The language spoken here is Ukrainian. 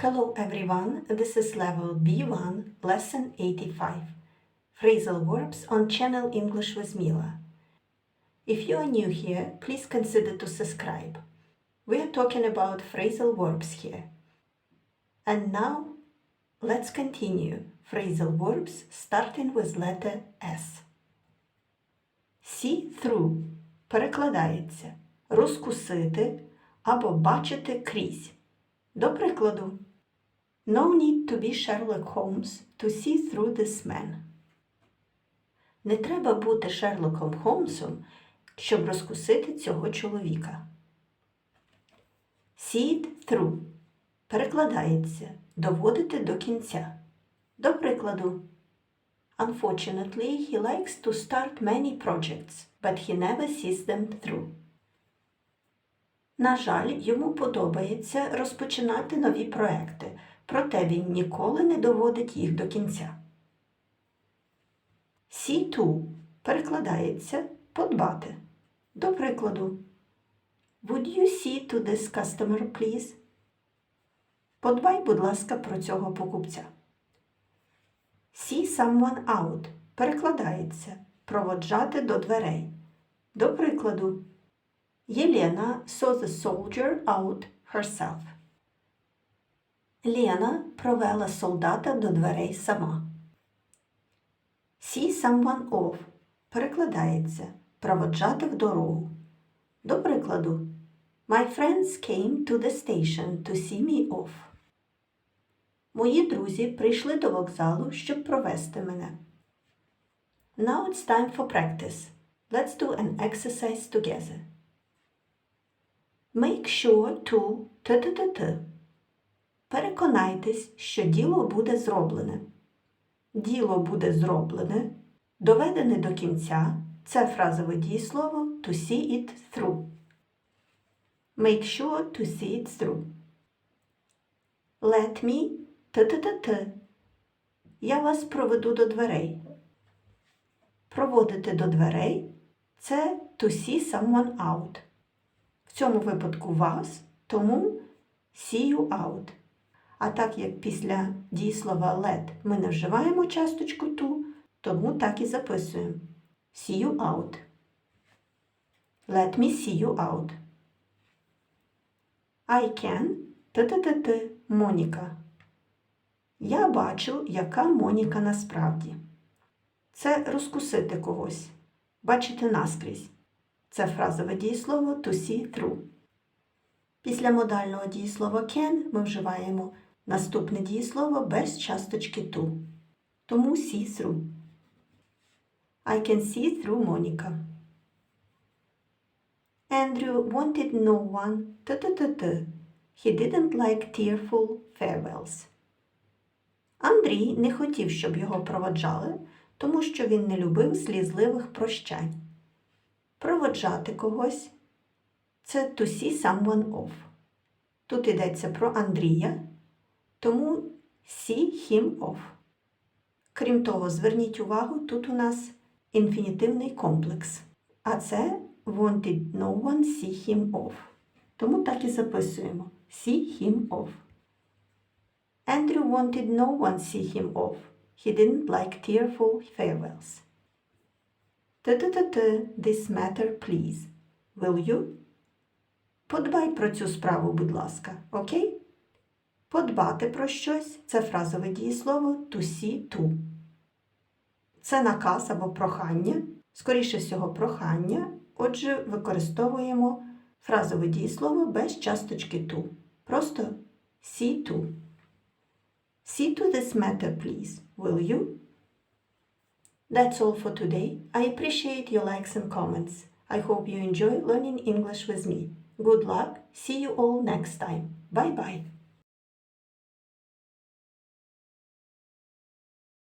Hello everyone, this is level B1, lesson 85. Phrasal verbs on channel English with Mila. If you are new here, please consider to subscribe. We are talking about phrasal verbs here. And now, let's continue. Phrasal verbs starting with letter S. See through перекладається розкусити або бачити крізь. До прикладу, No need to be Sherlock Holmes to see through this man. Не треба бути Шерлоком Холмсом, щоб розкусити цього чоловіка. See it through перекладається доводити до кінця. До прикладу, Unfortunately, he likes to start many projects, but he never sees them through. На жаль, йому подобається розпочинати нові проекти, проте він ніколи не доводить їх до кінця. See to перекладається подбати. До прикладу, Would you see to this customer, please? Подбай, будь ласка, про цього покупця. See someone out перекладається проводжати до дверей. До прикладу, Єлена saw the soldier out herself. Лена провела солдата до дверей сама. See someone off перекладається проводжати в дорогу. До прикладу, My friends came to the station to see me off. Мої друзі прийшли до вокзалу, щоб провести мене. Now it's time for practice. Let's do an exercise together. Make sure to т-т-т-т. Переконайтесь, що діло буде зроблене. Діло буде зроблене, доведене до кінця. Це фразове дієслово to see it through. Make sure to see it through. Let me т-т-т-т. Я вас проведу до дверей. Проводити до дверей це to see someone out. В цьому випадку вас, тому see you out. А так як після дієслова let ми не вживаємо часточку to, тому так і записуємо. See you out. Let me see you out. I can т-т-т-т Моніка. Я бачу, яка Моніка насправді. Це розкусити когось, бачити наскрізь. Це фразове дієслово to see through. Після модального дієслова can ми вживаємо наступне дієслово без часточки to. Тому see through. I can see through Monica. Andrew wanted no one т-т-т-т. He didn't like tearful farewells. Андрій не хотів, щоб його проводжали, тому що він не любив слізливих прощань. Проводжати когось це to see someone off. Тут йдеться про Андрія, тому see him off. Крім того, зверніть увагу, тут у нас інфінітивний комплекс. А це wanted no one see him off. Тому так і записуємо see him off. Andrew wanted no one see him off. He didn't like tearful farewells. Т-т-т-т, this matter, please. Will you? Подбай про цю справу, будь ласка, окей? Подбати про щось це фразове дієслово to see to. Це наказ або прохання, скоріше всього, прохання. Отже, використовуємо фразове дієслово без часточки to. Просто see to. See to this matter, please, will you? That's all for today. I appreciate your likes and comments. I hope you enjoy learning English with me. Good luck. See you all next time. Bye bye.